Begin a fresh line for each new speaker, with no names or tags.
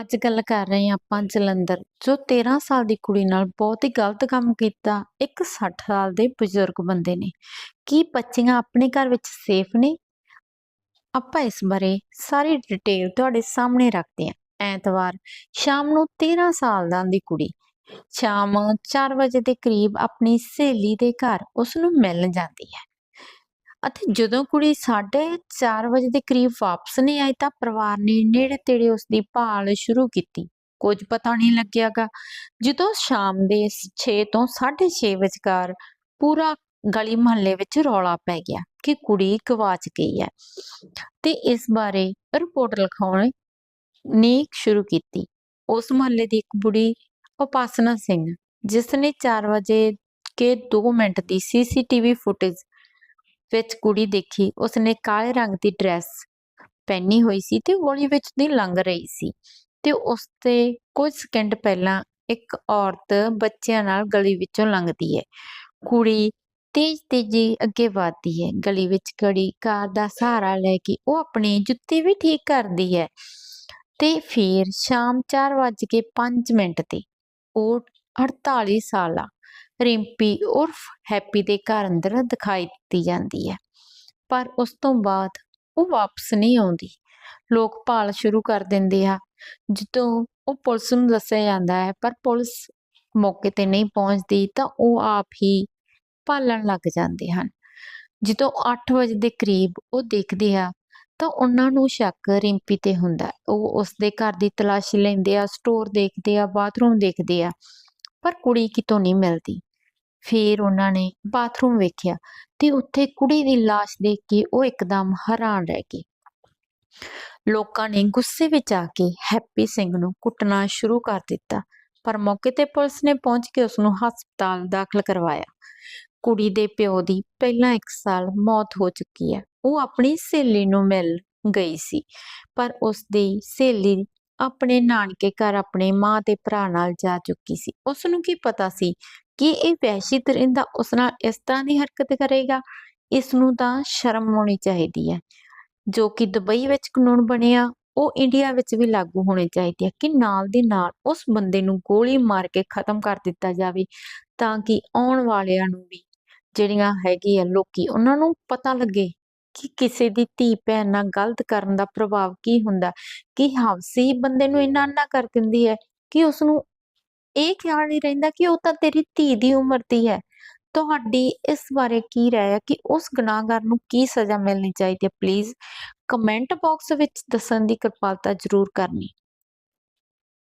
ਅੱਜ ਗੱਲ ਕਰ ਰਹੇ ਹਾਂ ਆਪਾਂ ਜਲੰਧਰ, ਜੋ 13 ਸਾਲ ਦੀ ਕੁੜੀ ਨਾਲ ਬਹੁਤ ਹੀ ਗਲਤ ਕੰਮ ਕੀਤਾ, ਇੱਕ 60 ਸਾਲ ਦੇ ਬਜ਼ੁਰਗ ਬੰਦੇ ਨੇ। ਕੀ ਬੱਚੀਆਂ ਆਪਣੇ ਘਰ ਵਿੱਚ ਸੇਫ ਨੇ? ਆਪਾਂ ਇਸ ਬਾਰੇ ਸਾਰੀ ਡਿਟੇਲ ਤੁਹਾਡੇ ਸਾਹਮਣੇ ਰੱਖਦੇ ਹਾਂ ਐਤਵਾਰ, ਸ਼ਾਮ ਨੂੰ 13 ਸਾਲ ਦਾ ਦੀ ਕੁੜੀ। ਸ਼ਾਮ 4 ਵਜੇ ਦੇ ਕਰੀਬ ਆਪਣੀ ਸਹੇਲੀ ਦੇ ਘਰ ਉਸ ਨੂੰ ਮਿਲਣ ਜਾਂਦੀ ਹੈ। ਅਤੇ ਜਦੋਂ ਕੁੜੀ 4:30 ਵਜੇ ਦੇ ਕਰੀਬ ਵਾਪਸ ਨਹੀਂ ਆਈ ਤਾਂ ਪਰਿਵਾਰ ਨੇ ਨੇੜੇ ਤੇੜੇ ਉਸ ਦੀ ਭਾਲ ਸ਼ੁਰੂ ਕੀਤੀ। ਕੁਝ ਪਤਾ ਨਹੀਂ ਲੱਗਿਆਗਾ। ਜਦੋਂ ਸ਼ਾਮ ਦੇ 6 ਤੋਂ 6:30 ਵਿਚਕਾਰ ਪੂਰਾ ਗਲੀ ਮੁਹੱਲੇ ਵਿੱਚ ਰੌਲਾ ਪੈ ਗਿਆ ਕਿ ਕੁੜੀ ਗਵਾਚ ਗਈ ਹੈ ਤੇ ਇਸ ਬਾਰੇ ਰਿਪੋਰਟ ਲਿਖਾਉਣ ਨੇ ਸ਼ੁਰੂ ਕੀਤੀ। ਉਸ ਮੁਹੱਲੇ ਦੀ ਇੱਕ ਬੁੜੀ ਉਪਾਸਨਾ ਸਿੰਘ ਜਿਸ ਨੇ 4 ਵਜੇ ਕੇ 2 ਮਿੰਟ ਦੀ ਸੀਸੀਟੀਵੀ ਫੁਟੇਜ ਵਿੱਚ ਕੁੜੀ ਦੇਖੀ, ਉਸਨੇ ਕਾਲੇ ਰੰਗ ਦੀ ਡਰੈਸ ਪਹਿਨੀ ਹੋਈ ਸੀ ਤੇ ਗਲੀ ਵਿੱਚ ਦੀ ਲੰਘ ਰਹੀ ਸੀ ਤੇ ਉਸ ਤੇ ਕੁਝ ਸਕਿੰਟ ਪਹਿਲਾਂ ਇੱਕ ਔਰਤ ਬੱਚਿਆਂ ਨਾਲ ਗਲੀ ਵਿੱਚੋਂ ਲੰਘਦੀ ਹੈ। ਕੁੜੀ ਤੇਜ਼ ਤੇਜ਼ੀ ਅੱਗੇ ਵਧਦੀ ਹੈ। ਗਲੀ ਵਿੱਚ ਖੜੀ ਕਾਰ ਦਾ ਸਹਾਰਾ ਲੈ ਕੇ ਉਹ ਆਪਣੀ ਜੁੱਤੀ ਵੀ ਠੀਕ ਕਰਦੀ ਹੈ ਤੇ ਫਿਰ ਸ਼ਾਮ 4:05 ਮਿੰਟ ਤੇ ਉਹ 48 ਸਾਲਾ ਰਿੰਪੀ ਉਰਫ ਹੈਪੀ ਦੇ ਘਰ ਅੰਦਰ ਦਿਖਾਈ ਦਿੱਤੀ ਜਾਂਦੀ ਹੈ। ਪਰ ਉਸ ਤੋਂ ਬਾਅਦ ਉਹ ਵਾਪਸ ਨਹੀਂ ਆਉਂਦੀ। ਲੋਕ ਭਾਲ ਸ਼ੁਰੂ ਕਰ ਦਿੰਦੇ ਆ, ਜਦੋਂ ਉਹ ਪੁਲਿਸ ਨੂੰ ਦੱਸਿਆ ਜਾਂਦਾ ਹੈ, ਪਰ ਪੁਲਿਸ ਮੌਕੇ ਤੇ ਨਹੀਂ ਪਹੁੰਚਦੀ ਤਾਂ ਉਹ ਆਪ ਹੀ ਭਾਲਣ ਲੱਗ ਜਾਂਦੇ ਹਨ। ਜਦੋਂ 8 ਵਜੇ ਦੇ ਕਰੀਬ ਉਹ ਦੇਖਦੇ ਆ, ਤਾਂ ਉਹਨਾਂ ਨੂੰ ਸ਼ੱਕ ਰਿੰਪੀ ਤੇ ਹੁੰਦਾ ਉਹ ਉਸ ਦੇ ਘਰ ਦੀ ਤਲਾਸ਼ੀ ਲੈਂਦੇ ਆ, ਸਟੋਰ ਦੇਖਦੇ ਆ, ਬਾਥਰੂਮ ਦੇਖਦੇ ਆ। ਪਰ ਕੁੜੀ ਕਿਤੋਂ ਨਹੀਂ ਮਿਲਦੀ। ਫਿਰ ਉਹਨਾਂ ਨੇ ਬਾਥਰੂਮ ਵੇਖਿਆ ਤੇ ਉੱਥੇ ਕੁੜੀ ਦੀ ਲਾਸ਼ ਦੇਖ ਕੇ ਉਹ ਇੱਕਦਮ ਹੈਰਾਨ ਰਹਿ ਗਏ। ਲੋਕਾਂ ਨੇ ਗੁੱਸੇ ਵਿੱਚ ਆ ਕੇ ਹੈਪੀ ਸਿੰਘ ਨੂੰ ਕੁੱਟਣਾ ਸ਼ੁਰੂ ਕਰ ਦਿੱਤਾ, ਪਰ ਮੌਕੇ ਤੇ ਪੁਲਿਸ ਨੇ ਪਹੁੰਚ ਕੇ ਉਸ ਨੂੰ ਹਸਪਤਾਲ ਦਾਖਲ ਕਰਵਾਇਆ। ਕੁੜੀ ਦੇ ਪਿਓ ਦੀ ਪਹਿਲਾਂ ਇੱਕ ਸਾਲ ਮੌਤ ਹੋ ਚੁੱਕੀ ਹੈ। ਉਹ ਆਪਣੀ ਸਹੇਲੀ ਨੂੰ ਮਿਲ ਗਈ ਸੀ, ਪਰ ਉਸ ਦੀ ਸਹੇਲੀ ਆਪਣੇ ਨਾਨਕੇ ਘਰ ਆਪਣੇ ਮਾਂ ਤੇ ਭਰਾ ਨਾਲ ਜਾ ਚੁੱਕੀ ਸੀ। ਉਸ ਨੂੰ ਕੀ ਪਤਾ ਸੀ ਕਿ ਇਹ ਵੈਸ਼ੀ ਦਰਿੰਦਾ ਉਸ ਨਾਲ ਇਸ ਤਰ੍ਹਾਂ ਦੀ ਹਰਕਤ ਕਰੇਗਾ? ਇਸ ਨੂੰ ਤਾਂ ਸ਼ਰਮ ਆਉਣੀ ਚਾਹੀਦੀ ਹੈ। ਜੋ ਕਿ ਦੁਬਈ ਵਿੱਚ ਕਾਨੂੰਨ ਬਣਿਆ, ਉਹ ਇੰਡੀਆ ਵਿੱਚ ਵੀ ਲਾਗੂ ਹੋਣੇ ਚਾਹੀਦੇ ਆ ਕਿ ਨਾਲ ਦੀ ਨਾਲ ਉਸ ਬੰਦੇ ਨੂੰ ਗੋਲੀ ਮਾਰ ਕੇ ਖਤਮ ਕਰ ਦਿੱਤਾ ਜਾਵੇ ਤਾਂ ਕਿ ਆਉਣ ਵਾਲਿਆਂ ਨੂੰ ਵੀ ਜਿਹੜੀਆਂ ਹੈਗੀ ਆ ਲੋਕੀ ਉਹਨਾਂ ਨੂੰ ਪਤਾ ਲੱਗੇ। ਕਿ ਕਿਸੇ ਦੀ ਧੀ ਭੈਣ ਨਾਲ ਗਲਤ ਕਰਨ ਦਾ ਪ੍ਰਭਾਵ ਕੀ ਹੁੰਦਾ? ਕਿ ਹਵਸੀ ਬੰਦੇ ਨੂੰ ਇੰਨਾ ਨਾ ਕਰ ਦਿੰਦੀ ਹੈ ਕਿ ਉਸ ਨੂੰ ਇਹ ਖਿਆਲ ਨਹੀਂ ਰਹਿੰਦਾ ਕਿ ਉਹ ਤਾਂ ਤੇਰੀ ਧੀ ਦੀ ਉਮਰ ਦੀ ਹੈ। ਤੁਹਾਡੀ ਇਸ ਬਾਰੇ ਕੀ ਰਾਏ ਹੈ ਕਿ ਉਸ ਗੁਨਾਹਗਾਰ ਨੂੰ ਕੀ ਸਜ਼ਾ ਮਿਲਣੀ ਚਾਹੀਦੀ ਹੈ? ਪਲੀਜ਼ ਕਮੈਂਟ ਬਾਕਸ ਵਿੱਚ ਦੱਸਣ ਦੀ ਕਿਰਪਾਲਤਾ ਜ਼ਰੂਰ ਕਰਨੀ।